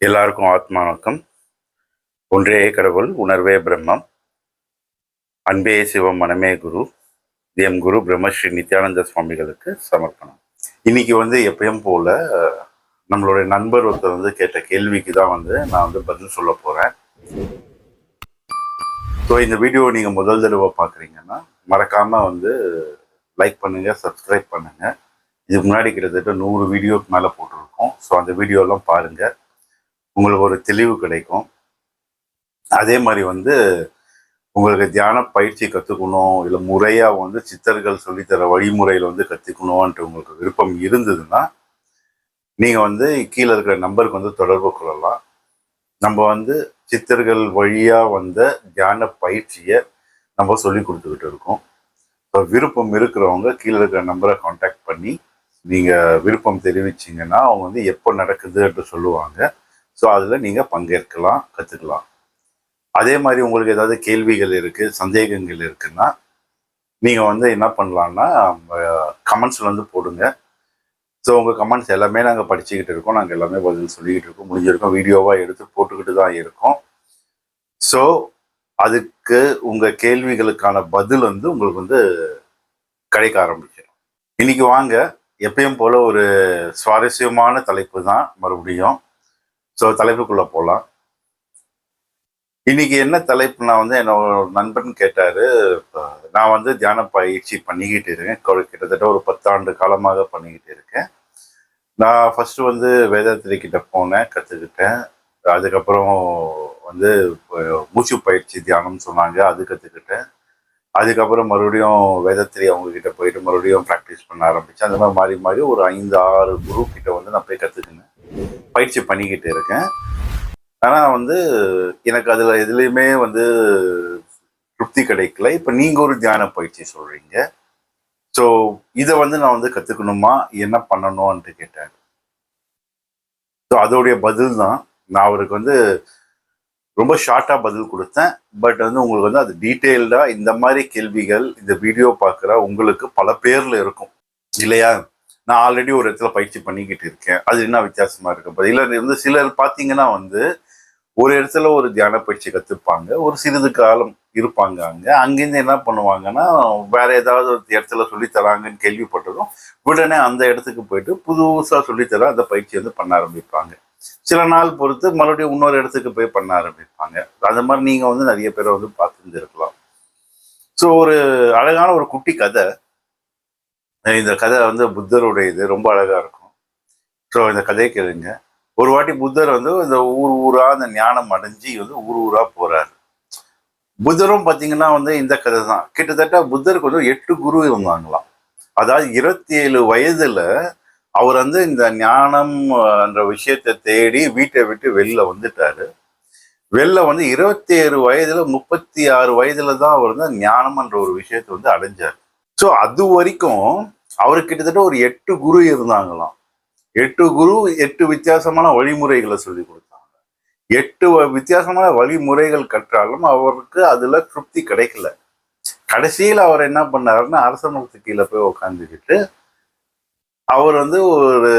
எல்லாருக்கும் ஆத்மா வணக்கம். ஒன்றே கடவுள் உணர்வே பிரம்மம். அன்பே சிவம் மனமே குரு. எம் குரு பிரம்மஸ்ரீ நித்யானந்த சுவாமிகளுக்கு சமர்ப்பணம். இன்னைக்கு வந்து எப்பயும் போல நம்மளுடைய நண்பர் ஒருத்தர் வந்து கேட்ட கேள்விக்கு தான் வந்து நான் வந்து பதில் சொல்ல போறேன். ஸோ இந்த வீடியோ நீங்க முதல் தடவை பார்க்குறீங்கன்னா மறக்காம வந்து லைக் பண்ணுங்க சப்ஸ்கிரைப் பண்ணுங்க. இதுக்கு முன்னாடி கிட்டத்தட்ட நூறு வீடியோக்கு மேலே போட்டிருக்கோம். ஸோ அந்த வீடியோலாம் பாருங்கள் உங்களுக்கு ஒரு தெளிவு கிடைக்கும். அதே மாதிரி வந்து உங்களுக்கு தியான பயிற்சி கற்றுக்கணும் இல்லை முறையாக வந்து சித்தர்கள் சொல்லித்தர வழிமுறையில் வந்து கற்றுக்கணும்ன்ட்டு உங்களுக்கு விருப்பம் இருந்ததுன்னா நீங்கள் வந்து கீழே இருக்கிற நம்பருக்கு வந்து தொடர்பு கொள்ளலாம். நம்ம வந்து சித்தர்கள் வழியாக வந்த தியான பயிற்சியை நம்ம சொல்லி கொடுத்துக்கிட்டு இருக்கோம். இப்போ விருப்பம் இருக்கிறவங்க கீழே இருக்கிற நம்பரை காண்டாக்ட் பண்ணி நீங்கள் விருப்பம் தெரிவிச்சிங்கன்னா அவங்க வந்து எப்போ நடக்குதுன்ட்டு சொல்லுவாங்க. ஸோ அதில் நீங்கள் பங்கேற்கலாம் கற்றுக்கலாம் அதே மாதிரி உங்களுக்கு ஏதாவது கேள்விகள் இருக்குது சந்தேகங்கள் இருக்குன்னா நீங்கள் வந்து என்ன பண்ணலான்னா கமெண்ட்ஸில் வந்து போடுங்க. ஸோ உங்கள் கமெண்ட்ஸ் எல்லாமே நாங்கள் படிச்சுக்கிட்டு இருக்கோம். நாங்கள் எல்லாமே பதில் சொல்லிக்கிட்டு இருக்கோம். முடிஞ்சிருக்கோம். வீடியோவாக எடுத்து போட்டுக்கிட்டு தான் இருக்கோம். ஸோ அதுக்கு உங்கள் கேள்விகளுக்கான பதில் வந்து உங்களுக்கு வந்து கிடைக்க ஆரம்பிச்சிடும் இன்னைக்கு வாங்க எப்பயும் போல் ஒரு சுவாரஸ்யமான தலைப்பு தான் மறுபடியும். ஸோ தலைப்புக்குள்ளே போகலாம் இன்னைக்கு என்ன தலைப்புனா வந்து என்னோட நண்பன் கேட்டார். நான் வந்து தியான பயிற்சி பண்ணிக்கிட்டு இருக்கேன். கிட்டத்தட்ட ஒரு பத்தாண்டு காலமாக பண்ணிக்கிட்டு இருக்கேன். நான் ஃபஸ்ட்டு வந்து வேதாத்திரி கிட்ட போனேன் கற்றுக்கிட்டேன் அதுக்கப்புறம் வந்து மூச்சு பயிற்சி தியானம்னு சொன்னாங்க அது கற்றுக்கிட்டேன் அதுக்கப்புறம் மறுபடியும் வேதத்திரி அவங்கக்கிட்ட போயிட்டு மறுபடியும் ப்ராக்டிஸ் பண்ண ஆரம்பித்தேன் அந்த மாதிரி மாறி மாறி ஒரு ஐந்து ஆறு குரு கிட்ட வந்து நான் போய் கற்றுக்கினேன் பயிற்சி பண்ணிக்கிட்டு இருக்கேன். ஆனால் வந்து எனக்கு அதில் எதுலேயுமே வந்து திருப்தி கிடைக்கல. இப்போ நீங்கள் ஒரு தியான பயிற்சி சொல்கிறீங்க ஸோ இதை வந்து நான் வந்து கற்றுக்கணுமா என்ன பண்ணணும்ன்ட்டு கேட்டேன். ஸோ அதோடைய பதில் தான். நான் அவருக்கு வந்து ரொம்ப ஷார்ட்டாக பதில் கொடுத்தேன். பட் வந்து உங்களுக்கு வந்து அது டீட்டெயில்டாக இந்த மாதிரி கேள்விகள் இந்த வீடியோ பார்க்குற உங்களுக்கு பல பேரில் இருக்கும். இல்லையா? நான் ஆல்ரெடி ஒரு இடத்துல பயிற்சி பண்ணிக்கிட்டு இருக்கேன். அது என்ன வித்தியாசமா இருக்கு இல்லை வந்து சிலர் பார்த்தீங்கன்னா வந்து ஒரு இடத்துல ஒரு தியான பயிற்சி கற்றுப்பாங்க ஒரு சிறிது காலம் இருப்பாங்க அங்கே. அங்கேருந்து என்ன பண்ணுவாங்கன்னா வேற ஏதாவது ஒரு இடத்துல சொல்லி தராங்கன்னு கேள்விப்பட்டதும் உடனே அந்த இடத்துக்கு போயிட்டு புதுசாக சொல்லித்தர அந்த பயிற்சி வந்து பண்ண ஆரம்பிப்பாங்க. சில நாள் பொறுத்து மறுபடியும் இன்னொரு இடத்துக்கு போய் பண்ண ஆரம்பிப்பாங்க. அது மாதிரி நீங்கள் வந்து நிறைய பேரை வந்து பார்த்துருந்துருக்கலாம். ஸோ ஒரு அழகான ஒரு குட்டி கதை. இந்த கதை வந்து புத்தருடைய இது ரொம்ப அழகா இருக்கும். ஸோ இந்த கதையை கேளுங்க. ஒரு வாட்டி புத்தர் வந்து இந்த ஊர் ஊரா அந்த ஞானம் அடைஞ்சு வந்து ஊர் ஊரா போறாரு. புத்தரும் பார்த்தீங்கன்னா வந்து இந்த கதை தான். கிட்டத்தட்ட புத்தருக்கு வந்து எட்டு குரு இருந்தாங்களாம். அதாவது இருபத்தி ஏழு வயதுல அவர் வந்து இந்த ஞானம் என்ற விஷயத்தை தேடி வீட்டை விட்டு வெளில வந்துட்டாரு. வெளில வந்து இருபத்தி ஏழு வயதுல முப்பத்தி ஆறு வயதுல தான் அவர் வந்து ஞானம் என்ற ஒரு விஷயத்தை வந்து அடைஞ்சார். ஸோ அது வரைக்கும் அவருக்கு கிட்டத்தட்ட ஒரு எட்டு குரு இருந்தாங்களாம். எட்டு குரு எட்டு வித்தியாசமான வழிமுறைகளை சொல்லி கொடுத்தாங்க. எட்டு வ- வித்தியாசமான வழிமுறைகள் கற்றாலும் அவருக்கு அதுல திருப்தி கிடைக்கல. கடைசியில் அவர் என்ன பண்ணாருன்னா அரச மரத்து கீழே போய் உக்காந்துக்கிட்டு அவர் வந்து ஒரு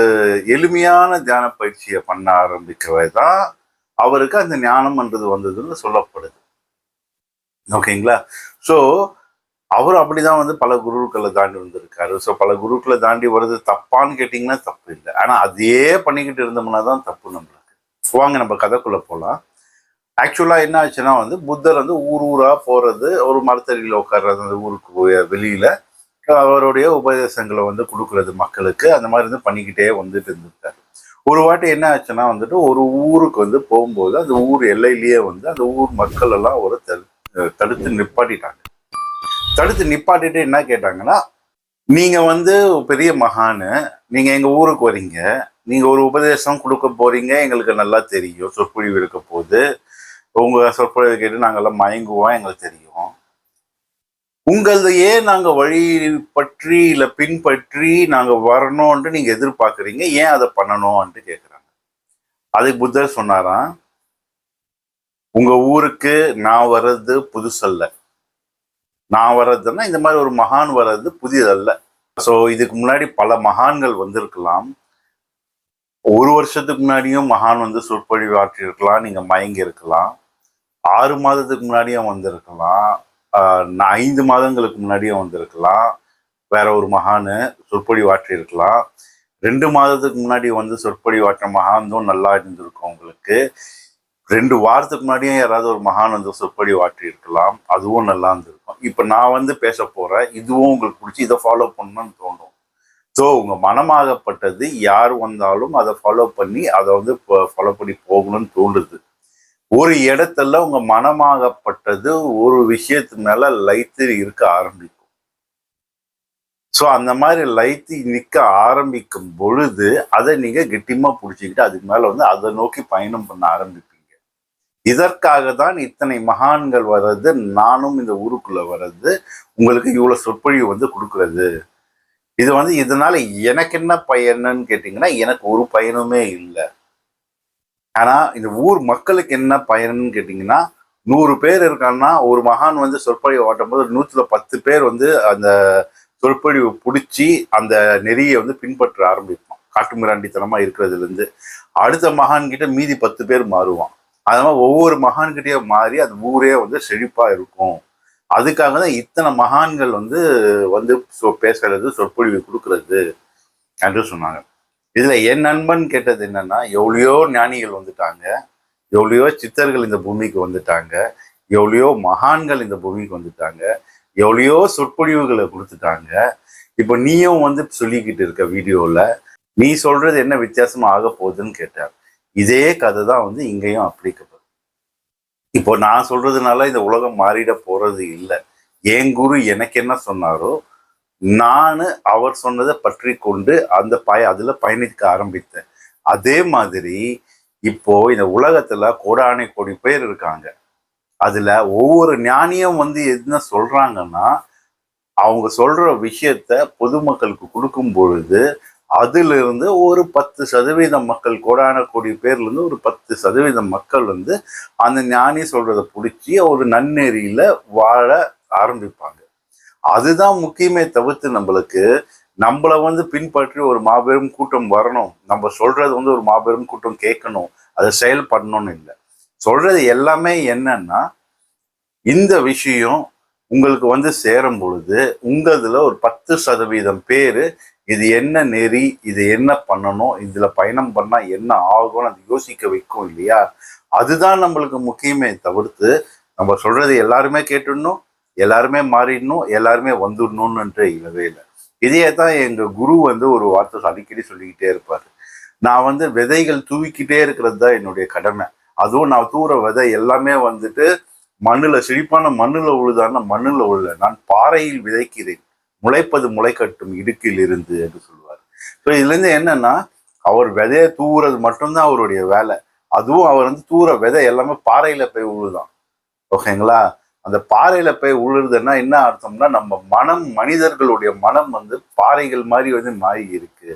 எளிமையான தியான பயிற்சியை பண்ண ஆரம்பிக்கவே தான் அவருக்கு அந்த ஞானம்ன்றது வந்ததுன்னு சொல்லப்படுது. ஓகேங்களா? ஸோ அவர் அப்படிதான் வந்து பல குருக்களை தாண்டி வந்திருக்காரு. ஸோ பல குருக்களை தாண்டி வர்றது தப்பான்னு கேட்டிங்கன்னா தப்பு இல்லை. ஆனால் அதையே பண்ணிக்கிட்டு இருந்தோம்னா தான் தப்பு நம்மளுக்கு. வாங்க நம்ம கதைக்குள்ளே போகலாம் ஆக்சுவலாக என்ன ஆச்சுன்னா வந்து புத்தர் வந்து ஊர் ஊராக போகிறது ஒரு மரத்தடியில் உட்கார்றது அந்த ஊருக்கு வெளியில். அவருடைய உபதேசங்களை வந்து கொடுக்கறது மக்களுக்கு. அந்த மாதிரி வந்து பண்ணிக்கிட்டே வந்துட்டு இருந்திருக்காரு. ஒரு வாட்டி என்ன ஆச்சுன்னா வந்துட்டு ஒரு ஊருக்கு வந்து போகும்போது அந்த ஊர் எல்லையிலேயே வந்து அந்த ஊர் மக்கள் எல்லாம் ஒரு தடு- தடுத்து நிப்பாட்டிட்டாங்க. தடுத்து நிப்பாட்டிட்டு என்ன கேட்டாங்கன்னா நீங்கள் வந்து பெரிய மகானு நீங்கள் எங்க ஊருக்கு வரீங்க நீங்கள் ஒரு உபதேசம் கொடுக்க போறீங்க எங்களுக்கு நல்லா தெரியும் சொற்பொழிவு இருக்க போது உங்க சொற்பொழிவு கேட்டு நாங்கெல்லாம் மயங்குவோம் எங்களுக்கு தெரியும். உங்களது ஏன் நாங்கள் வழி பற்றி இல்லை பின்பற்றி நாங்கள் வரணும்ன்ட்டு நீங்க எதிர்பார்க்குறீங்க ஏன் அதை பண்ணணும்ன்ட்டு கேட்குறாங்க அதுக்கு புத்தர் சொன்னாராம் உங்க ஊருக்கு நான் வர்றது புதுசல்ல. நான் வர்றதுன்னா இந்த மாதிரி ஒரு மகான் வர்றது புதியதல்ல. ஸோ இதுக்கு முன்னாடி பல மகான்கள் வந்திருக்கலாம். ஒரு வருஷத்துக்கு முன்னாடியும் மகான் வந்து சொற்பொழிவு ஆற்றியிருக்கலாம் நீங்க மயங்கி இருக்கலாம். ஆறு மாதத்துக்கு முன்னாடியும் வந்திருக்கலாம். ஆஹ் ஐந்து மாதங்களுக்கு முன்னாடியும் வந்திருக்கலாம். வேற ஒரு மகானு சொற்பொழிவு ஆற்றியிருக்கலாம் ரெண்டு மாதத்துக்கு முன்னாடி வந்து சொற்பொழிவு ஆற்ற மகானும் நல்லா இருந்திருக்கும் உங்களுக்கு. ரெண்டு வாரத்துக்கு முன்னாடியும் யாராவது ஒரு மகான் வந்து சொற்பொழிவு அதுவும் நல்லா இருந்திருக்கும். இப்போ நான் வந்து பேச போறேன் இதுவும் உங்களுக்கு பிடிச்சி இதை ஃபாலோ பண்ணணும்னு தோணும். ஸோ உங்கள் மனமாகப்பட்டது யார் வந்தாலும் அதை ஃபாலோ பண்ணி அதை வந்து ஃபாலோ பண்ணி போகணும்னு தோணுது. ஒரு இடத்துல உங்கள் மனமாகப்பட்டது ஒரு விஷயத்து மேலே லைத்து இருக்க ஆரம்பிக்கும். ஸோ அந்த மாதிரி லைத்து நிற்க ஆரம்பிக்கும் பொழுது அதை நீங்கள் கெட்டியமாக பிடிச்சிக்கிட்டு அதுக்கு மேலே வந்து அதை நோக்கி பயணம் பண்ண ஆரம்பிப்பீங்க. இதற்காக தான் இத்தனை மகான்கள் வர்றது நானும் இந்த ஊருக்குள்ளே வர்றது உங்களுக்கு இவ்வளோ சொற்பொழிவு வந்து கொடுக்கறது. இது வந்து இதனால எனக்கு என்ன பயனுன்னு கேட்டிங்கன்னா எனக்கு ஒரு பயனுமே இல்லை. ஆனால் இந்த ஊர் மக்களுக்கு என்ன பயனுன்னு கேட்டிங்கன்னா நூறு பேர் இருக்கான்னா ஒரு மகான் வந்து சொற்பொழிவு ஓட்டும் போது பத்து பேர் வந்து அந்த சொற்பொழிவு பிடிச்சி அந்த நெறியை வந்து பின்பற்ற ஆரம்பிப்பான். காட்டுமிராண்டித்தனமாக இருக்கிறதுலேருந்து அடுத்த மகான் கிட்ட மீதி பத்து பேர் மாறுவான். அதனால ஒவ்வொரு மகான்கிட்டயே மாறி அது ஊரே வந்து செழிப்பா இருக்கும். அதுக்காக தான் இத்தனை மகான்கள் வந்து வந்து சொ- பேசுறது சொற்பொழிவு கொடுக்கறது என்று சொன்னாங்க. இதுல என் நண்பன் கேட்டது என்னன்னா எவ்வளையோ ஞானிகள் வந்துட்டாங்க எவ்வளையோ சித்தர்கள் இந்த பூமிக்கு வந்துட்டாங்க எவ்வளையோ மகான்கள் இந்த பூமிக்கு வந்துட்டாங்க எவ்வளையோ சொற்பொழிவுகளை கொடுத்துட்டாங்க. இப்போ நீயும் வந்து சொல்லிக்கிட்டு இருக்க வீடியோவில் நீ சொல்றது என்ன வித்தியாசமா ஆக போகுதுன்னு கேட்டார். இதே கதை தான் வந்து இங்கேயும் அப்ளிகபிள். இப்போ நான் சொல்றதுனால இந்த உலகம் மாறிட போறது இல்லை. என் குரு எனக்கு என்ன சொன்னாரோ நான் அவர் சொன்னதை பற்றி கொண்டு அந்த பய அதுல பயணிக்க ஆரம்பித்தேன். அதே மாதிரி இப்போ இந்த உலகத்துல கோடானை கோடி பேர் இருக்காங்க. அதுல ஒவ்வொரு ஞானியும் வந்து என்ன சொல்றாங்கன்னா அவங்க சொல்ற விஷயத்த பொதுமக்களுக்கு கொடுக்கும் பொழுது அதிலிருந்து ஒரு பத்து சதவீதம் மக்கள் கோடான கோடி பேர்ல இருந்து ஒரு பத்து சதவீதம் மக்கள் வந்து அந்த ஞானி சொல்றதை பிடிச்சி ஒரு நன்னெறியில வாழ ஆரம்பிப்பாங்க. அதுதான் முக்கியமே தவிர்த்து நம்மளுக்கு நம்மள வந்து பின்பற்றி ஒரு மாபெரும் கூட்டம் வரணும். நம்ம சொல்றது வந்து ஒரு மாபெரும் கூட்டம் கேட்கணும். அதை செயல்படணும்னு இல்லை. சொல்றது எல்லாமே என்னன்னா இந்த விஷயம் உங்களுக்கு வந்து சேரும் பொழுது உங்களதுல ஒரு பத்து சதவீதம் பேரு இது என்ன நெறி இது என்ன பண்ணணும் இதுல பயணம் பண்ணா என்ன ஆகும்னு அது யோசிக்க வைக்கும் இல்லையா? அதுதான் நம்மளுக்கு முக்கியமே தவிர்த்து நம்ம சொல்றது எல்லாருமே கேட்டுடணும் எல்லாருமே மாறிடணும் எல்லாருமே வந்துடணும்ன்ற இல்லவே இல்லை. இதையே தான் எங்க குரு வந்து ஒரு வார்த்தை அடிக்கடி சொல்லிக்கிட்டே இருப்பாரு. நான் வந்து விதைகள் தூவிக்கிட்டே இருக்கிறது தான் என்னுடைய கடமை. அதுவும் நான் தூர விதை எல்லாமே வந்துட்டு மண்ணில் செழிப்பான மண்ணில் உழுதான மண்ணில் உள்ள நான் பாறையில் விதைக்கிறேன் முளைப்பது முளைக்கட்டும் இடுக்கில் இருந்து என்று சொல்லுவார் ஸோ இதுலேருந்து என்னன்னா அவர் விதையை தூவுறது மட்டும்தான் அவருடைய வேலை. அதுவும் அவர் வந்து தூர விதை எல்லாமே பாறையில போய் உழுதான். ஓகேங்களா? அந்த பாறையில போய் உழுறதுன்னா என்ன அர்த்தம்னா நம்ம மனம் மனிதர்களுடைய மனம் வந்து பாறைகள் மாதிரி வந்து மாறி இருக்கு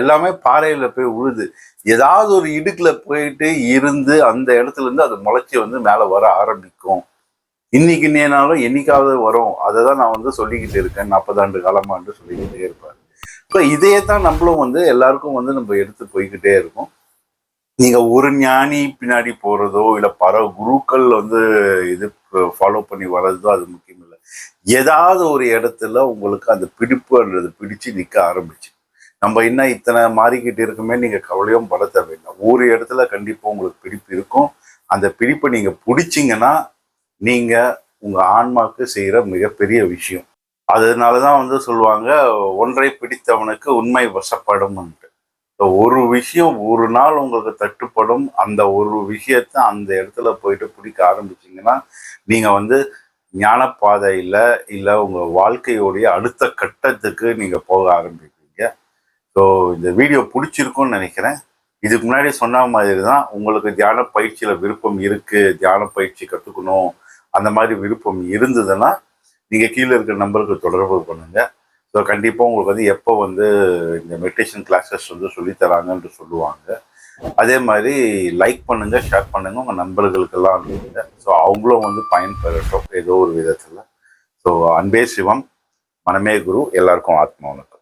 எல்லாமே பாறையில போய் உழுது. ஏதாவது ஒரு இடுக்குல போயிட்டு இருந்து அந்த இடத்துல இருந்து அது முளைச்சி வந்து மேலே வர ஆரம்பிக்கும். இன்னைக்கு நேனாலும் என்னைக்காவது வரும். அதை தான் நான் வந்து சொல்லிக்கிட்டு இருக்கேன். நாற்பது ஆண்டு சொல்லிக்கிட்டே இருப்பார். ஸோ இதையே தான் நம்மளும் வந்து எல்லாருக்கும் வந்து நம்ம எடுத்து போய்கிட்டே இருக்கோம். நீங்க ஒரு ஞானி பின்னாடி போறதோ இல்லை பல குருக்கள் வந்து இது ஃபாலோ பண்ணி வர்றதோ அது முக்கியம் இல்லை ஏதாவது ஒரு இடத்துல உங்களுக்கு அந்த பிடிப்புன்றது பிடிச்சு நிற்க ஆரம்பிச்சு நம்ம என்ன இத்தனை மாறிக்கிட்டு இருக்குமே நீங்கள் கவலையும் பட தேவையில்லை. ஒரு இடத்துல கண்டிப்பாக உங்களுக்கு பிடிப்பு இருக்கும். அந்த பிடிப்பை நீங்கள் பிடிச்சிங்கன்னா நீங்கள் உங்கள் ஆன்மாக்கு செய்கிற மிகப்பெரிய விஷயம். அதனால தான் வந்து சொல்லுவாங்க ஒன்றை பிடித்தவனுக்கு உண்மை வசப்படும்ன்ட்டு. So, ஒரு விஷயம் ஒரு நாள் உங்களுக்கு தட்டுப்படும். அந்த ஒரு விஷயத்த அந்த இடத்துல போயிட்டு பிடிக்க ஆரம்பிச்சிங்கன்னா நீங்கள் வந்து ஞானப்பாதையில் இல்லை உங்கள் வாழ்க்கையோடைய அடுத்த கட்டத்துக்கு நீங்கள் போக ஆரம்பிக்கும் ஸோ இந்த வீடியோ பிடிச்சிருக்கும்னு நினைக்கிறேன். இதுக்கு முன்னாடி சொன்ன மாதிரி தான் உங்களுக்கு தியான பயிற்சியில் விருப்பம் இருக்குது தியான பயிற்சி கற்றுக்கணும் அந்த மாதிரி விருப்பம் இருந்ததுன்னா நீங்கள் கீழே இருக்கிற நம்பருக்கு தொடர்பு பண்ணுங்கள் ஸோ கண்டிப்பாக உங்களுக்கு வந்து எப்போ வந்து இந்த மெடிடேஷன் கிளாஸஸ் வந்து சொல்லித்தராங்கன்ட்டு சொல்லுவாங்க. அதே மாதிரி லைக் பண்ணுங்கள் ஷேர் பண்ணுங்கள் உங்கள் நண்பர்களுக்கெல்லாம் அனுப்புங்க. ஸோ அவங்களும் வந்து பயன்பெறட்டும் ஏதோ ஒரு விதத்தில். ஸோ அன்பே சிவம் மனமே குரு எல்லாருக்கும் ஆத்மா வணக்கம்.